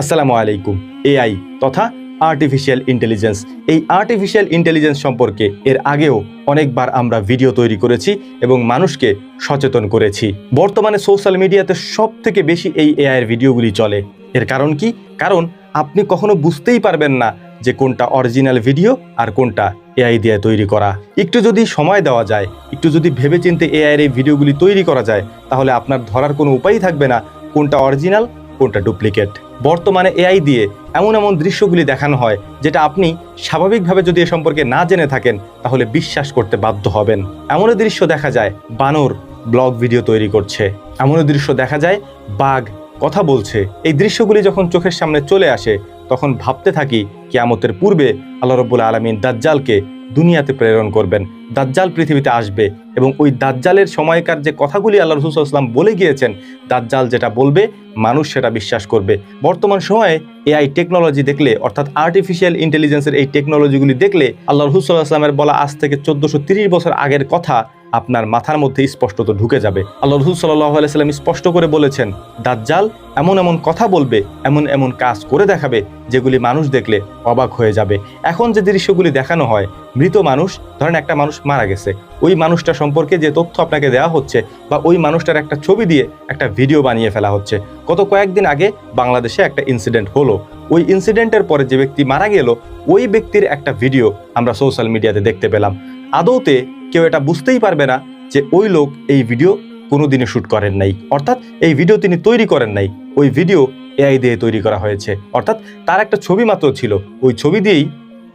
আসসালামু আলাইকুম, এআই তথা আর্টিফিশিয়াল ইন্টেলিজেন্স এই আর্টিফিশিয়াল ইন্টেলিজেন্স সম্পর্কে এর আগেও অনেকবার আমরা ভিডিও তৈরি করেছি এবং মানুষকে সচেতন করেছি। বর্তমানে সোশ্যাল মিডিয়াতে সব থেকে বেশি এই এআইয়ের ভিডিওগুলি চলে। এর কারণ কি? কারণ আপনি কখনো বুঝতেই পারবেন না যে কোনটা অরিজিনাল ভিডিও আর কোনটা এআই দিয়ে তৈরি করা। একটু যদি সময় দেওয়া যায়, একটু যদি ভেবেচিন্তে এআইয়ের এই ভিডিওগুলি তৈরি করা যায়, তাহলে আপনার ধরার কোনো উপায়ই থাকবে না কোনটা অরিজিনাল কোনটা ডুপ্লিকেট বর্তমানে এআই দিয়ে এমন এমন দৃশ্যগুলি দেখানো হয়, যেটা আপনি স্বাভাবিকভাবে যদি এ সম্পর্কে না জেনে থাকেন, তাহলে বিশ্বাস করতে বাধ্য হবেন। এমনও দৃশ্য দেখা যায়, বানর ব্লগ ভিডিও তৈরি করছে। এমনও দৃশ্য দেখা যায়, বাঘ কথা বলছে। এই দৃশ্যগুলি যখন চোখের সামনে চলে আসে, তখন ভাবতে থাকি, কিয়ামতের পূর্বে আল্লাহ রব্বুল আলমিন দাজ্জালকে দুনিয়াতে প্রেরণ করবেন। দাজ্জাল পৃথিবীতে আসবে এবং ওই দাজ্জালের সময়কার যে কথাগুলি আল্লাহ রসুলাম বলে গিয়েছেন, দাজ্জাল যেটা বলবে, মানুষ সেটা বিশ্বাস করবে। বর্তমান সময়ে এআই টেকনোলজি দেখলে, অর্থাৎ আর্টিফিশিয়াল ইন্টেলিজেন্সের এই টেকনোলজিগুলি দেখলে, আল্লাহ রসুল্লাহ আসলামের বলা আজ থেকে চোদ্দশো বছর আগের কথা আপনার মাথার মধ্যে স্পষ্টত ঢুকে যাবে। আল্লাহ রসুল সাল্লাহ আলাইসাল্লাম স্পষ্ট করে বলেছেন, দাজ্জাল এমন এমন কথা বলবে, এমন এমন কাজ করে দেখাবে, যেগুলি মানুষ দেখলে অবাক হয়ে যাবে। এখন যে দৃশ্যগুলি দেখানো হয়, মৃত মানুষ, ধরেন একটা মানুষ মারা গেছে, ওই মানুষটা সম্পর্কে যে তথ্য আপনাকে দেওয়া হচ্ছে বা ওই মানুষটার একটা ছবি দিয়ে একটা ভিডিও বানিয়ে ফেলা হচ্ছে। গত কয়েকদিন আগে বাংলাদেশে একটা ইনসিডেন্ট হলো। ওই ইনসিডেন্টের পরে যে ব্যক্তি মারা গেল, ওই ব্যক্তির একটা ভিডিও আমরা সোশ্যাল মিডিয়াতে দেখতে পেলাম। আদৌতে কেউ এটা বুঝতেই পারবে না যে ওই লোক এই ভিডিও কোনোদিনই শ্যুট করেন নাই। অর্থাৎ এই ভিডিও তিনি তৈরি করেন নাই। ওই ভিডিও এআই দিয়ে তৈরি করা হয়েছে। অর্থাৎ তার একটা ছবি মাত্র ছিল। ওই ছবি দিয়েই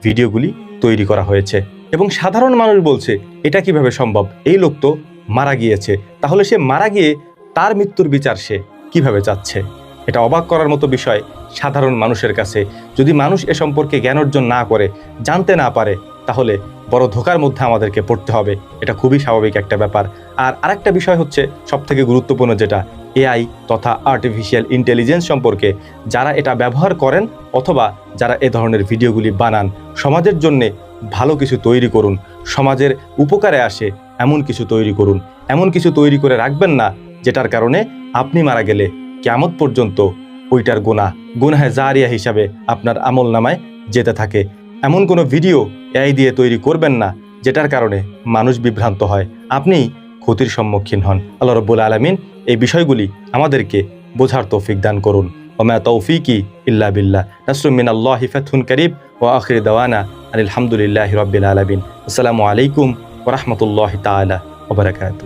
ভিডিওগুলি তৈরি করা হয়েছে। এবং সাধারণ মানুষ বলছে, এটা কীভাবে সম্ভব? এই লোক তো মারা গিয়েছে। তাহলে সে মারা গিয়ে তার মৃত্যুর বিচার সে কীভাবে চাচ্ছে? এটা অবাক করার মতো বিষয় সাধারণ মানুষের কাছে। যদি মানুষ এ সম্পর্কে জ্ঞান অর্জন না করে, জানতে না পারে তাহলে বড় ধোকার মধ্যে আমাদেরকে পড়তে হবে। এটা খুবই স্বাভাবিক একটা ব্যাপার। আর আরেকটা বিষয় হচ্ছে, সবথেকে গুরুত্বপূর্ণ যেটা, এআই তথা আর্টিফিশিয়াল ইন্টেলিজেন্স সম্পর্কে, যারা এটা ব্যবহার করেন অথবা যারা এ ধরনের ভিডিওগুলি বানান, সমাজের জন্যে ভালো কিছু তৈরি করুন, সমাজের উপকারে আসে এমন কিছু তৈরি করুন। এমন কিছু তৈরি করে রাখবেন না, যেটার কারণে আপনি মারা গেলে কেমত পর্যন্ত ওইটার গুণা গুনাহে জারিয়া হিসাবে আপনার আমল নামায় যেতে থাকে। এমন কোনো ভিডিও এআই দিয়ে তৈরি করবেন না, যেটার কারণে মানুষ বিভ্রান্ত হয়। আপনি ক্ষতির সম্মুখীন হন। আল্লাহ রব্বুল আলমিন এই বিষয়গুলি আমাদেরকে বোঝার তৌফিক দান করুন। ওমা তৌফিকি ইল্লা বিল্লাহ। নাসরুমিন আল্লাহ হিফাতুন করিব ও আখির দাওয়ানা আলহামদুলিল্লাহ রবিল আলমিন। আসসালামু আলাইকুম ওরহমতুল্লাহ তালা ওবরাকাতু